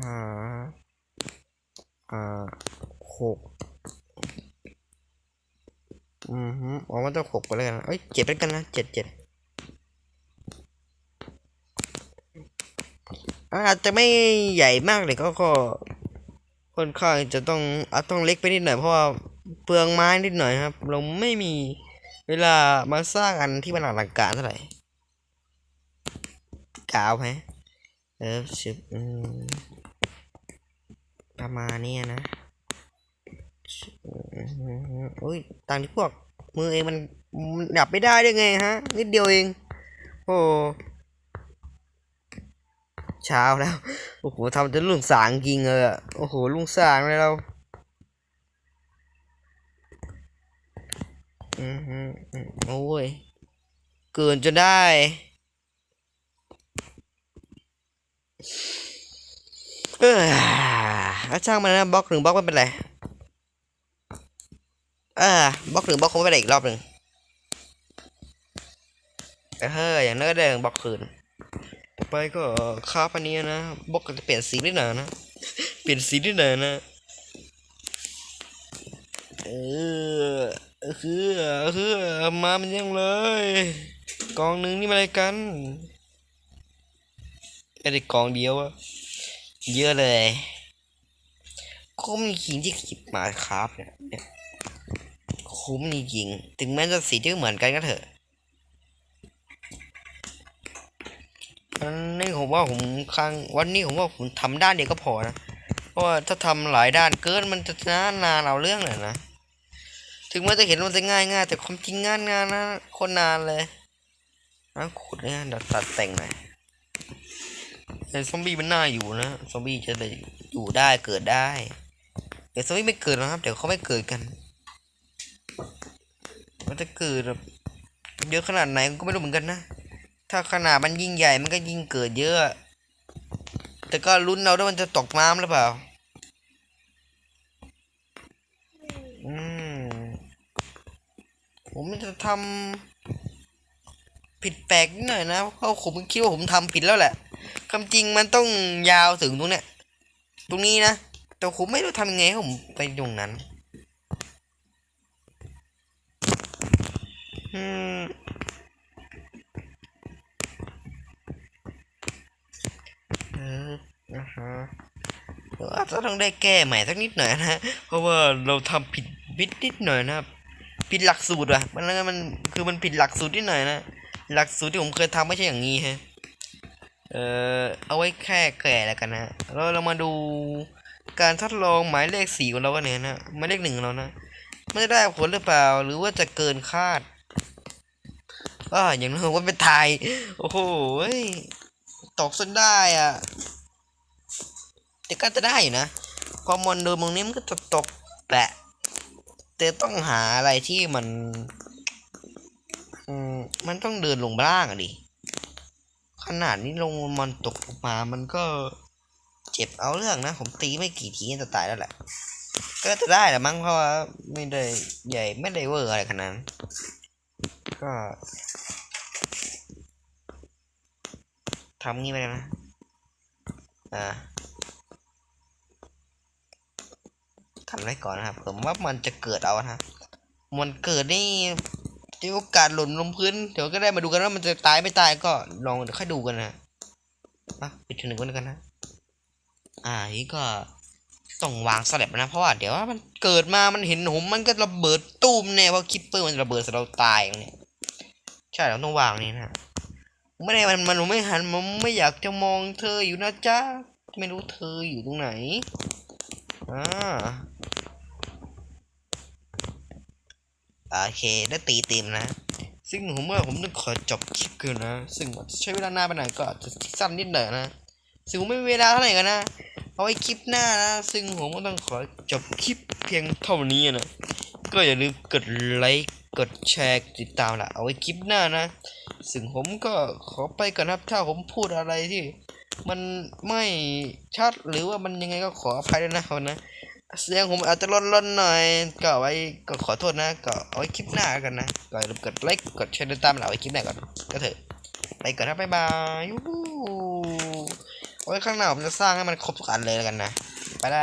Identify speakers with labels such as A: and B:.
A: ห้าอ่าหกอืมฮึอ๋อมันต้องหกไปแล้วกันเอ้ยเจ็ดแล้วกันนะเจ็ดเจ็ดอาจจะไม่ใหญ่มากเลยก็ก็ค่อนข้างจะต้องอาจต้องเล็กไปนิดหน่อยเพราะว่าเปลืองไม้นิดหน่อยครับ เราไม่มีเวลามาสร้างอันที่มันอลังการเท่าไหร่กาวไหมเออสิบอืม ประมาณนี้นะอุ้ยต่างที่พวก มือเองมันมันดับไม่ได้ได้ไงฮะ นิดเดียวเอง โอ้เช้าแล้ว โอ้โหทำจนลุงสางจริงเลยอะโอ้โหลุงสางเลยเราอือืมอืมโอ้ย เกินจนได้เออ ช่างมันนะบล็อกหนึ่งบล็อกไม่เป็นไรเออบล็อกหนึ่งบล็อกคงไม่เป็นไรอีกรอบหนึ่งเอออย่างน้อยก็ได้บล็อกคืนต่อไปก็คราฟอันนี้นะบล็อกจะเปลี่ยนสีนิดหน่อยนะเปลี่ยนสีนิดหน่อยนะเออคือคือมามันยังเลย กองหนึ่งนี่มาอะไรกันไอ้เด็กกองเดียวอะเยอะเลย คุ้มจริงที่ขิบมาครับเนี่ยคุ้มจริงถึงแม้จะสีที่เหมือนกันก็เถอะวันนี้ผมว่าผมครั้งวันนี้ผมว่าผมทำด้านเดียวก็พอนะเพราะว่าถ้าทำหลายด้านเกินมันจะนานนานเอาเรื่องเลยนะถึงแม้จะเห็นว่ามันจะง่ายง่ายแต่ความจริงงานงานนะคนนานเลยนะขุดเนี่ยเดี๋ยวตัดแต่งหน่อยแต่ซอมบี้มันน่าอยู่นะซอมบี้จะเลยอยู่ได้เกิดได้ แต่ซอมบี้ไม่เกิดหรอกครับ เดี๋ยวเขาไม่เกิดกัน มันจะเกิดแบบเยอะขนาดไหนก็ไม่รู้เหมือนกันนะ ถ้าขนาดมันยิ่งใหญ่มันก็ยิ่งเกิดเยอะ แต่ก็ลุ้นเราด้วยมันจะตกน้ำหรือเปล่า อืม ผมจะทำผิดแปลกนิดหน่อยนะเพราะผมคิดว่าผมทำผิดแล้วแหละคำจริงมันต้องยาวถึงตรงเนี้ย ตรงนี้นะ แต่ผมไม่รู้ทำยังไงผมไปตรงนั้นอืมเออนะฮะเอออาจะต้องได้แก้ใหม่สักนิดหน่อยนะ เพราะว่าเราทำผิดนิดนิดหน่อยนะครับ ผิดหลักสูตรอะมันมันคือมันผิดหลักสูตรนิดหน่อยนะ หลักสูตรที่ผมเคยทำไม่ใช่อย่างนี้ฮะ เออเอาไว้แค่แก่แล้วกันนะ แล้วเรามาดู การทดลองหมายเลขสี่ของเรากันเนี่ยนะหมายเลขหนึ่งเรานะไมันจะได้ผลหรือเปล่า หรือว่าจะเกินคาดอ่าอย่างนั้นผมก็ไปทยโอ้โหตกจนได้อะแต่ก็จะได้อยู่นะพอมอนโดนตรงนี้มันก็จะตกแปะแต่ต้องหาอะไรที่มันมันต้องเดินลงล่างอะดิขนาดนี้ลงมันตกมามันก็ จ็บเอาเรื่องนะ ผมตีไม่กี่ทีจะตายแล้วแหละ ก็จะได้แหละมั้งเพราะว่าไม่ได้ใหญ่ไม่ได้เวอร์อะไรขนาดนั้นก็ทำงี้ไปนะ อ่าทำไว้ก่อนนะครับ ผมว่ามันจะเกิดเอานะมันเกิดนี่จะโอกาสหล่นลงพื้น เดี๋ยวก็ได้มาดูกันว่ามันจะตายไม่ตายก็ลองเดี๋ยวค่อยดูกันนะมาปิดถึงหนึ่งก่อนแล้วกันนะ อ่านี่ก็ต้องวางสลับนะ เพราะว่าเดี๋ยวว่ามันเกิดมามันเห็นผมมันก็ระเบิดตูมแน่เพราะคิปเปอร์มันระเบิดสเราตายอย่างเนี้ยใช่เราต้องวางนี่นะไม่ได้มันมันไม่หันมันไม่อยากจะมองเธออยู่นะจ๊ะไม่รู้เธออยู่ตรงไหนอ่าโอเคได้ตีเต็มนะ ซึ่งผมว่าผมต้องขอจบคลิปกันนะ ซึ่งใช้เวลานานไปหน่อยก็จจะสั้นนิดหน่อยนะ ซึ่งผมไม่มีเวลาเท่าไหร่กันนะ เอาไว้คลิปหน้านะ ซึ่งผมก็ต้องขอจบคลิปเพียงเท่านี้นะ ก็อย่าลืมกดไลค์ กดแชร์ ติดตามละเอาไว้คลิปหน้านะ ซึ่งผมก็ขอไปก่อนครับถ้าผมพูดอะไรที่ มันไม่ชัดหรือว่ามันยังไงก็ขออภัยด้วยนะครับนะเสียงผมอาจจะล่นๆหน่อย ก็ไว้ก็ขอโทษนะ ก็เอาไว้คลิปหน้ากันนะ ก็อย่าลืมกดไลค์ กดแชร์ติดตามเราไว้คลิปหน้าก่อน ก็เถอะ ไปก่อนนะบ๊ายบายยู ไว้ข้างหน้าผมจะสร้างให้มันครบทุกอันเลยแล้วกันนะ ไปแล้ว